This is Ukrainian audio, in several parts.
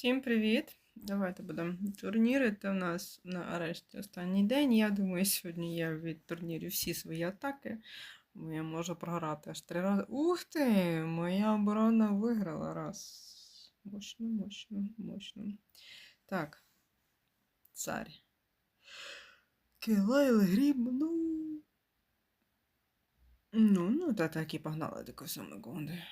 Всім привіт! Давайте будемо турнірити. У нас на арешті останній день. Я думаю, сьогодні я від турнірів всі свої атаки. Я можу програти аж три рази. Ух ти! Моя оборона виграла раз. Мощно, мощно, мощно. Так. Царь. Килайл гріб, ну. Ну, ну, та так і погнали до секунди.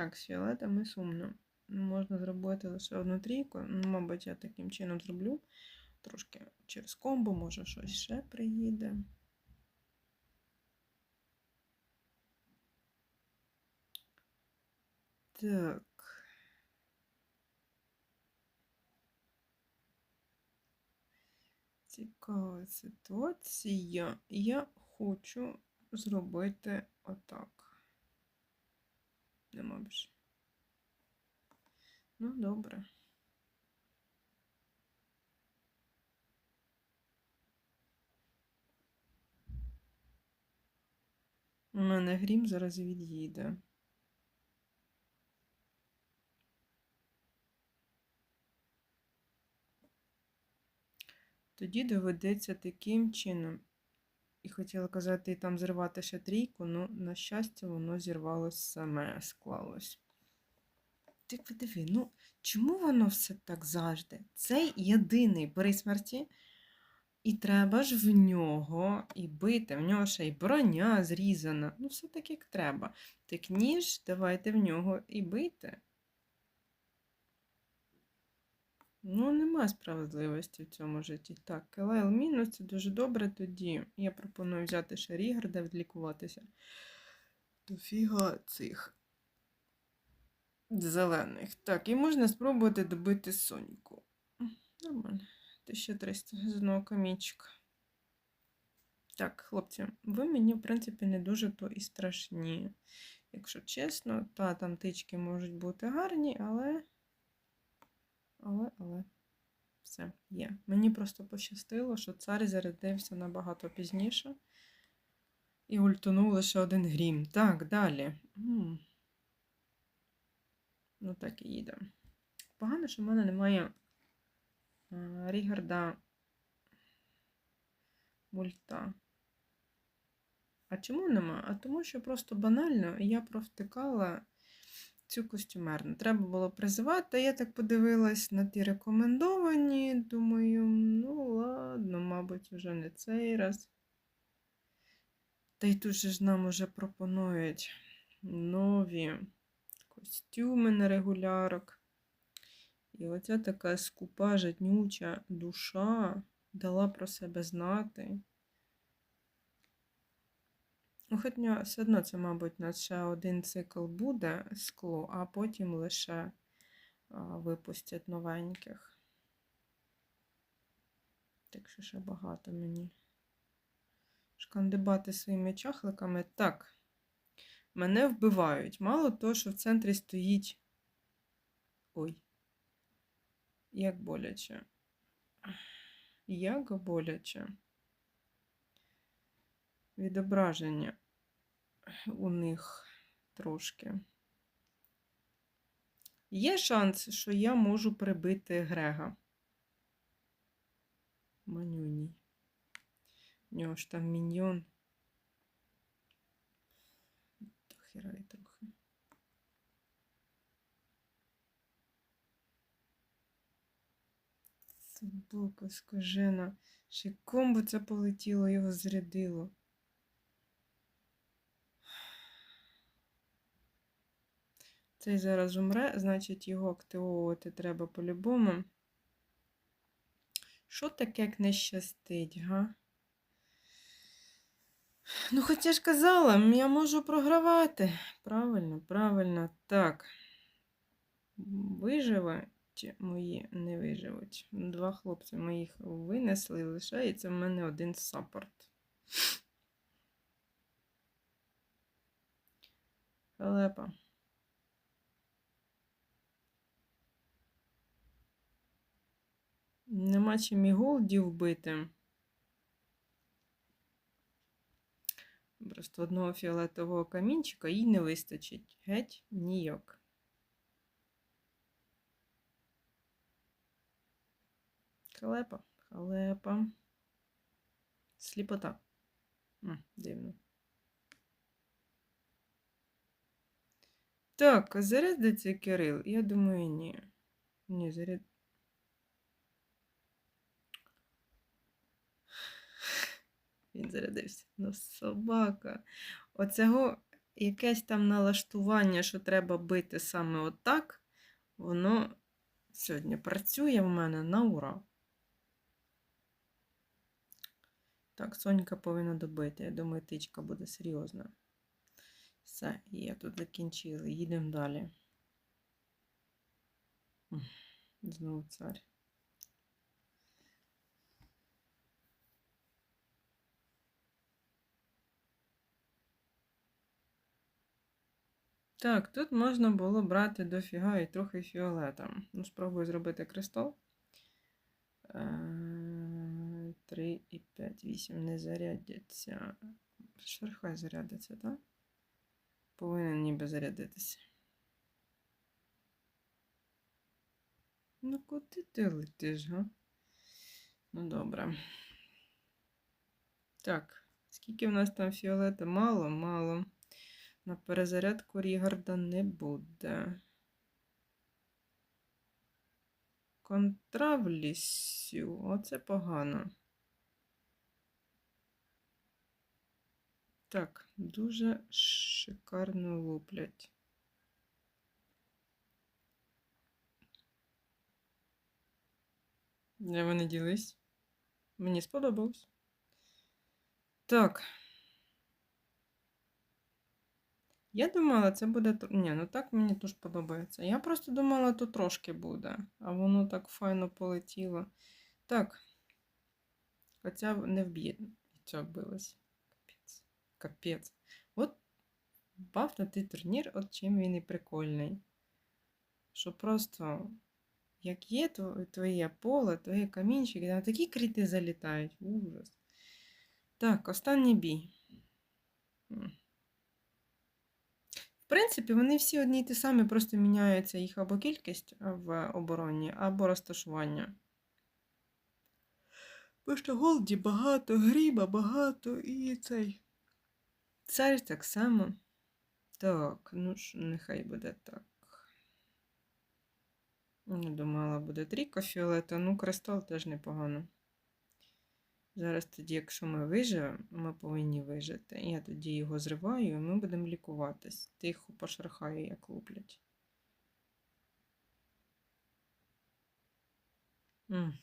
Так, з фіолетами сумно. Можна зробити лише одну трійку. Ну, мабуть, я таким чином зроблю. Трошки через комбо, може щось ще приїде. Так. Цікава ситуація. Я хочу зробити отак. Нема. Ну, добре. У мене грім зараз від'їде. Тоді доведеться таким чином. І хотіла казати, там зірвати ще трійку, ну, на щастя, воно зірвалось саме, склалось. Ти подиви, ну чому воно все так завжди? Цей єдиний при смерті, і треба ж в нього і бити. В нього ще й броня зрізана. Ну, все так, як треба. Так ніж, давайте в нього і бити. Ну, нема справедливості в цьому житті. Так, Келайл мінус, це дуже добре тоді. Я пропоную взяти ще Рігарда, відлікуватися. До фіга цих зелених. Так, і можна спробувати добити Соньку. Нормально. 1300 з одного камінчика. Так, хлопці, ви мені, в принципі, не дуже то і страшні. Якщо чесно, та там тички можуть бути гарні, але. Але, але, все, є. Мені просто пощастило, що цар зарядився набагато пізніше. І ультонув лише один грім. Так, далі. М. Ну, так і їде. Погано, що в мене немає а, Рігарда мульта. А чому нема? А тому, що просто банально я провтикала цю костюмерну. Треба було призивати. Я так подивилась на ті рекомендовані. Думаю, ну ладно, мабуть, вже не цей раз. Та й тут же ж нам уже пропонують нові костюми на регулярок. І оця така скупа, жаднюча душа дала про себе знати. Ну, Хоча все одно це, мабуть, у нас ще один цикл буде скло, а потім лише випустять новеньких. Так що ще багато мені. Шкандибати своїми чахликами. Так, мене вбивають. Мало того, що в центрі стоїть. Ой. Як боляче. Як боляче. Відображення у них трошки. Є шанс, що я можу прибити Грега. Манюній. У нього ж там міньйон. Дохерай трохи. Собака скажена. Ще комбо це полетіло, його зрядило. Цей зараз умре, значить його активовувати треба по-любому. Що таке як не щастить, га? Ну, хоча ж казала, я можу програвати. Правильно, правильно, так. Виживуть мої не виживуть. Два хлопці моїх винесли, лишається в мене один саппорт. Халепа. Нема чим і голдів вбити. Просто одного фіолетового камінчика їй не вистачить. Геть ніяк. Халепа, халепа. Сліпота. М, дивно. Так, зарядиться Кирил? Я думаю, ні. Ні, заряд. Він зарядився. Ну, собака. Оцього якесь там налаштування, що треба бити саме отак, воно сьогодні працює в мене на ура. Так, Сонька повинна добити. Я думаю, тичка буде серйозна. Все, є, тут закінчили. Їдемо далі. Знову цар. Так, тут можна було брати дофіга і трохи фіолета. Ну, спробую зробити кристал. 3 і 5, 8 не зарядяться. Шерхай зарядиться, так? Повинен ніби зарядитися. Ну, куди ти летиш, га? Ну, добре. Так, скільки в нас там фіолета? Мало, мало. На перезарядку Рігарда не буде. Контравлісю. Оце погано. Так, дуже шикарно луплять. Де вони ділись? Мені сподобалось. Так. Я думала, це буде. Ні, ну так мені теж подобається. Я просто думала, то трошки буде, а воно так файно полетіло. Так. Хоча не вб'є. Ця вбилась. Капець. Капець. От бафнутий турнір, от чим він і прикольний. Що просто, як є твоє поле, твої камінчики, на такі кріти залітають. Ужас. Так, останній бій. Принципі, вони всі одні й ті самі, просто міняється їх або кількість в обороні, або розташування. Бо що голді багато, гріба багато і цей. Цар так само. Так, ну ж, нехай буде так. Не думала, буде трійка фіолета, ну кристал теж непогано. Зараз тоді, якщо ми виживемо, ми повинні вижити. Я тоді його зриваю, і ми будемо лікуватись. Тихо пошархаю, як луплять.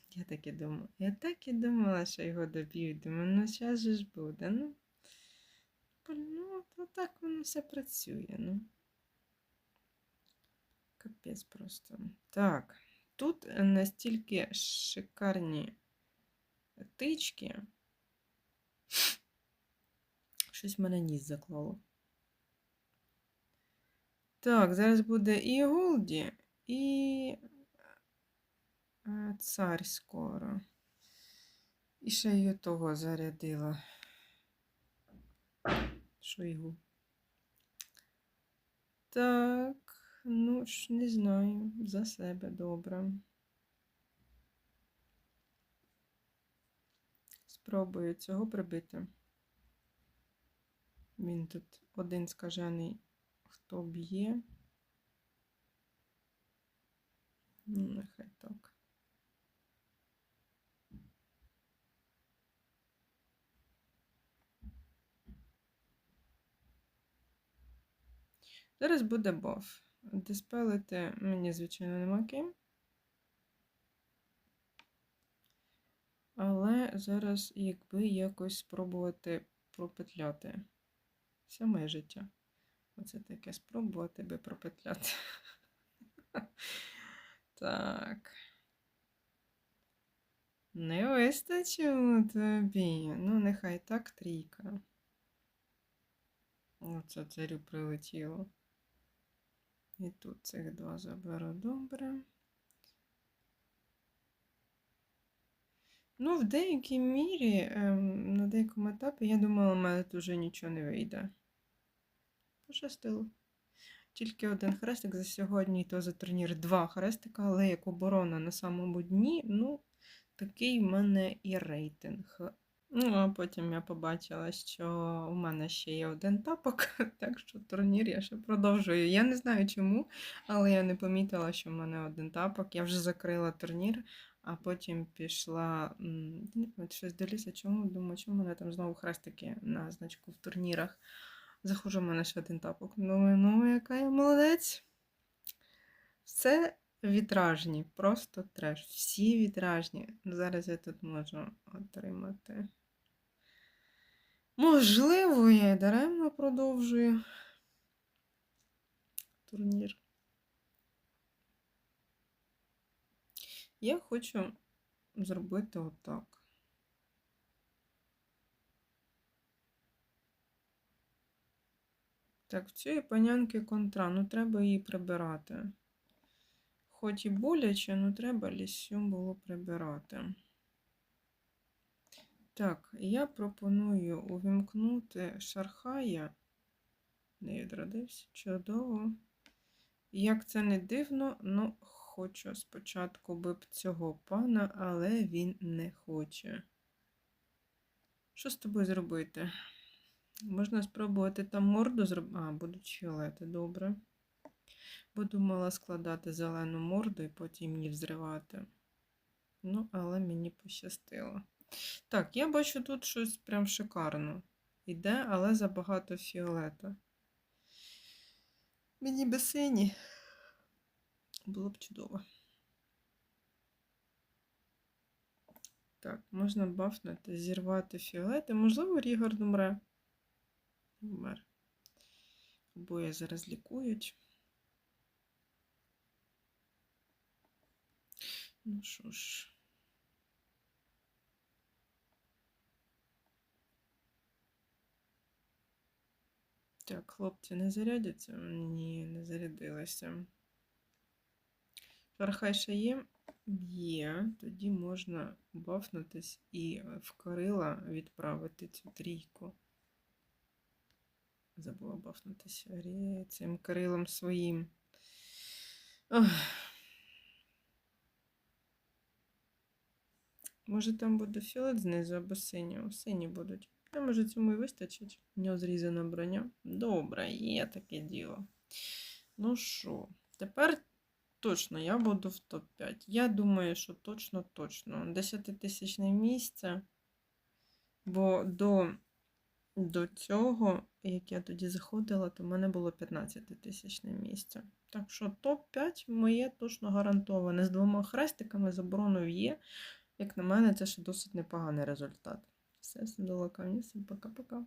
Я так і думала. Я так і думала, що його доб'ють. Думаю, ну зараз же ж буде. Ну, ну, то так воно все працює. Ну. Капець просто. Так, тут настільки шикарні тички. Щось мене ніс заклало. Так, зараз буде і Голді, і е, цар скоро. І ще й того зарядила. Шойгу. Так, ну ж не знаю. За себе добре. Спробую цього прибити. Він тут один скажений, хто б'є. Ну, нехай так. Зараз буде баф. Диспелити мені, звичайно, нема ким. Але зараз, якби якось спробувати пропетляти моє життя. Оце таке спробувати би пропетляти. Так. Не вистачило тобі. Ну, нехай так трійка. Оце царю прилетіло. І тут цих два заберу добре. Ну, в деякій мірі, ем, на деякому етапі, я думала, в мене тут нічого не вийде. Пощастило. Тільки один хрестик за сьогодні, і то за турнір два хрестика, але як оборона на самому дні, ну, такий в мене і рейтинг. Ну, а потім я побачила, що у мене ще є один тапок, так що турнір я ще продовжую. Я не знаю чому, але я не помітила, що в мене один тапок. Я вже закрила турнір, а потім пішла. Щось до лісу, чому думаю, чому мене там знову хрестики на значку в турнірах. Заходжу в мене ще один тапок. Думаю, ну яка я молодець. Все вітражні, просто треш. Всі вітражні. Зараз я тут можу отримати. Можливо, я й даремно продовжую турнір. Я хочу зробити отак. Так, в цієї панянки контра, ну треба її прибирати. Хоч і боляче, ну треба лісю було прибирати. Так, я пропоную увімкнути Шархая. Не відродився. Чудово. Як це не дивно, ну хочу спочатку би б цього пана, але він не хоче. Що з тобою зробити? Можна спробувати там морду зробити. А, будуть фіолети, добре. Бо думала складати зелену морду і потім її взривати. Ну, але мені пощастило. Так, я бачу тут щось прям шикарно. Іде, але забагато фіолета. Мені би сині. Було б чудово. Так, можна бафнути, зірвати фіолети. Можливо, Рігард умре. Вмер. Обоє зараз лікують. Ну що ж. Так, хлопці не зарядяться? Ні, не зарядилися. Шархай є? Тоді можна бафнутись і в Карила відправити цю трійку. Забула бафнутися цим Карилом своїм. Ох. Може там буде фіолет знизу або синього. Сині будуть. А може цьому і вистачить. У нього зрізана броня. Добре, є таке діло. Ну що, тепер точно я буду в топ-5. Я думаю, що точно, точно. 10 тисячне місце. Бо до, до цього, як я тоді заходила, то в мене було 15 тисячне місце. Так що топ-5 моє точно гарантоване. З двома хрестиками з обороною є. Як на мене, це ще досить непоганий результат. Все, всім до лакавні, всім пока-пока.